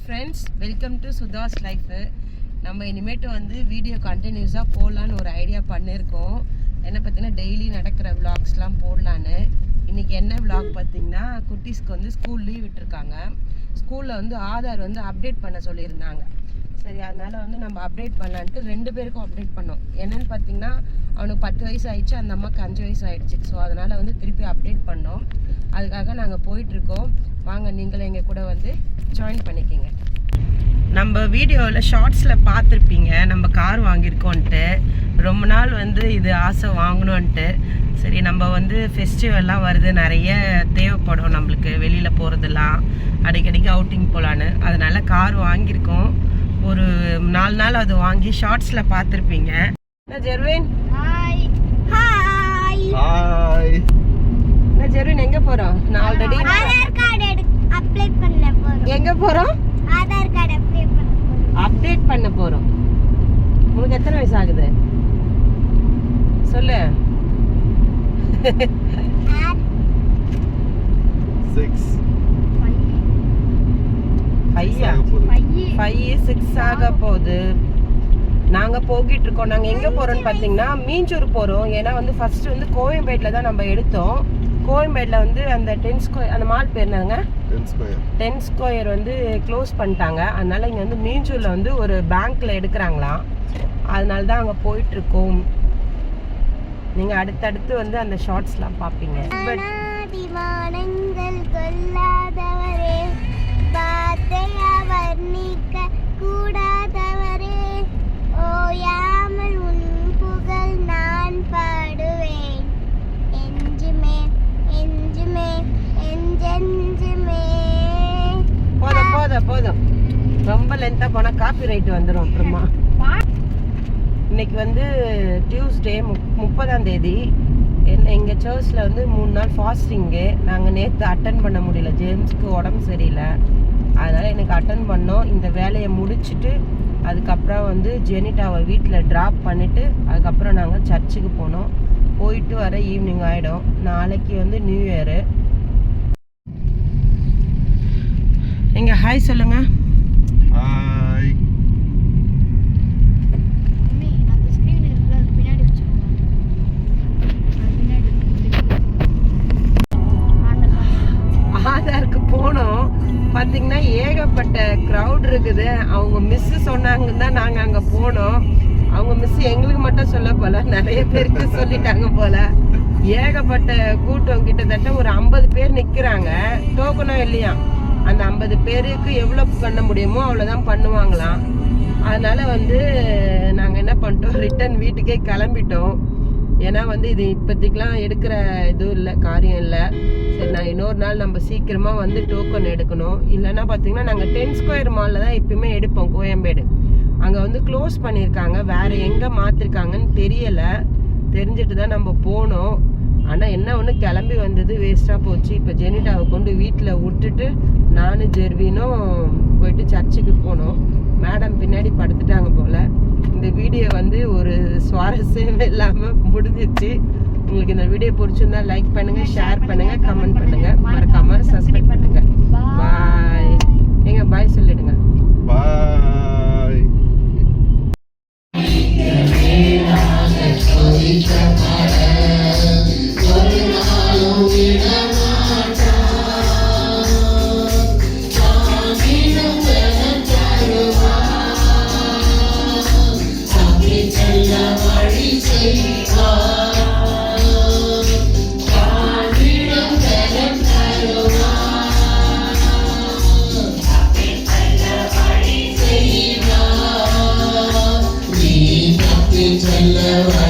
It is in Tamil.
Hi friends welcome to Sudha's life நம்ம இனிமேட்டு வந்து வீடியோ கண்டினியூஸாக போடலான்னு ஒரு ஐடியா பண்ணியிருக்கோம் என்ன பார்த்தீங்கன்னா டெய்லி நடக்கிற விளாக்ஸ்லாம் போடலான்னு இன்றைக்கி என்ன விளாக் பார்த்தீங்கன்னா குட்டீஸ்க்கு வந்து ஸ்கூல் லீவ் விட்டுருக்காங்க. ஸ்கூலில் வந்து ஆதார் வந்து அப்டேட் பண்ண சொல்லியிருந்தாங்க. சரி அதனால் வந்து நம்ம அப்டேட் பண்ணலான்ட்டு ரெண்டு பேருக்கும் அப்டேட் பண்ணோம். என்னன்னு பார்த்தீங்கன்னா அவனுக்கு பத்து வயசு ஆயிடுச்சு அந்த அம்மாவுக்கு அஞ்சு வயசு ஆயிடுச்சு. ஸோ அதனால் வந்து திருப்பி அப்டேட் பண்ணோம். அதுக்காக நாங்கள் போயிட்டுருக்கோம் வாங்க நீங்களும் எங்கள் கூட வந்து ஜாயின் பண்ணிக்கிங்க. நம்ம வீடியோவில் ஷார்ட்ஸில் பார்த்துருப்பீங்க. நம்ம கார் வாங்கியிருக்கோன்ட்டு. ரொம்ப நாள் வந்து இது ஆசை வாங்கணுன்ட்டு. சரி நம்ம வந்து ஃபெஸ்டிவல்லாம் வருது. நிறைய தேவைப்படும் நம்மளுக்கு. வெளியில் போகிறதெல்லாம் அடிக்கடிக்கு அவுட்டிங் போகலான்னு அதனால கார் வாங்கியிருக்கோம். ஒரு நாலு நாள் அது வாங்கி ஷார்ட்ஸில் பார்த்துருப்பீங்க. என்ன ஜெர்வின்? ஹாய் ஹாய் ஹாய் என்ன ஜெர்வின் எங்கே போகிறோம் நான் ஆல்ரெடி அப்ளை பண்ண போறோம். எங்கே போகிறோம் ஆதார் கார்டு அப்ளை பண்ண போறோம். அப்டேட் பண்ண போகிறோம் உனக்கு எத்தனை வயசு ஆகுது? சொல்லு. சிக்ஸ். ஐயா ஃபைவ் சிக்ஸ் ஆக போகுது. நாங்கள் போகிட்டு இருக்கோம் நாங்கள் எங்கே போகிறோம்னு பார்த்தீங்கன்னா மீஞ்சூர் போகிறோம் ஏன்னா வந்து ஃபர்ஸ்ட் வந்து கோயம்பேட்டில் தான் நம்ம எடுத்தோம். கோயம்பேட்டில் வந்து அந்த டென் ஸ்கொயர் அந்த மால் பேர் என்னங்க? டென் ஸ்கொயர் டென் ஸ்கொயர் வந்து க்ளோஸ் பண்ணிட்டாங்க. அதனால இங்கே வந்து மீஞ்சூரில் வந்து ஒரு பேங்க்கில் எடுக்கிறாங்களாம் அதனால தான் அங்கே போயிட்டுருக்கோம். நீங்கள் அடுத்தடுத்து வந்து அந்த ஷார்ட்ஸ்லாம் பார்ப்பீங்க பட் போதும் போதும். ரொம்ப லென்த்தாக போனால் காப்பி ரைட் வந்துடும் அப்புறமா. இன்னைக்கு வந்து டியூஸ்டே முப் முப்பதாம் தேதி. என்ன எங்கள் சர்ச்சில் வந்து மூணு நாள் ஃபாஸ்டிங்கு நாங்கள் நேற்று அட்டன் பண்ண முடியல. ஜேம்ஸ்க்கு உடம்பு சரியில்லை. அதனால் எனக்கு அட்டன் பண்ணோம். இந்த வேலையை முடிச்சுட்டு அதுக்கப்புறம் வந்து ஜெனிட்டாவை வீட்டில் ட்ராப் பண்ணிவிட்டு அதுக்கப்புறம் நாங்கள் சர்ச்சுக்கு போனோம். போயிட்டு வர ஈவினிங் ஆகிடும் நாளைக்கு வந்து நியூ இயரு எங்க ஹாய் சொல்லுங்க ஹாய் மம்மி அந்த ஸ்கிரீன் இருக்குல்ல அது பின்னாடி வச்சுக்கோங்க அது பின்னாடி ஆதாருக்கு போனோம். பார்த்தீங்கன்னா ஏகப்பட்ட க்ரௌட் இருக்குது. அவங்க மிஸ்ஸு சொன்னாங்கன்னு தான் நாங்கள் அங்கே போனோம். அவங்க மிஸ் எங்களுக்கு மட்டும் சொல்ல போல. நிறைய பேருக்கு சொல்லிட்டாங்க போல. ஏகப்பட்ட கூட்டம் கிட்டத்தட்ட ஒரு ஐம்பது பேர் நிற்கிறாங்க டோக்கனும் இல்லையா? அந்த ஐம்பது பேருக்கு எவ்வளோ பண்ண முடியுமோ அவ்வளோதான் பண்ணுவாங்களாம். அதனால் வந்து நாங்கள் என்ன பண்ணிட்டோம் ரிட்டன் வீட்டுக்கே கிளம்பிட்டோம். ஏன்னா வந்து இது இப்போதைக்கெலாம் எடுக்கிற இதுவும் இல்லை காரியம் இல்லை. சரி நான் இன்னொரு நாள் நம்ம சீக்கிரமாக வந்து டோக்கன் எடுக்கணும். இல்லைன்னா பார்த்தீங்கன்னா நாங்கள் டென் ஸ்கொயர் மாலில் தான் எப்பயுமே எடுப்போம் கோயம்பேடு. அங்கே வந்து க்ளோஸ் பண்ணியிருக்காங்க. வேறு எங்கே மாற்றிருக்காங்கன்னு தெரியலை. தெரிஞ்சுட்டு தான் நம்ம போனோம். ஆனால் என்ன ஒன்று கிளம்பி வந்தது வேஸ்ட்டாக போச்சு. இப்போ ஜெனிடாவை கொண்டு வீட்டில் விட்டுட்டு நானும் ஜெர்வினும் போயிட்டு சர்ச்சுக்கு போனோம். மேடம் பின்னாடி படுத்துட்டாங்க போல். இந்த வீடியோ வந்து ஒரு சுவாரஸ்யம் இல்லாமல் முடிஞ்சிச்சு. உங்களுக்கு இந்த வீடியோ பிடிச்சிருந்தா லைக் பண்ணுங்க ஷேர் பண்ணுங்க கமெண்ட் பண்ணுங்க. மறக்காம சப்ஸ்கிரைப் பண்ணுங்க. பாய் எங்க பாய் சொல்லிடுங்க. செல்ல வழி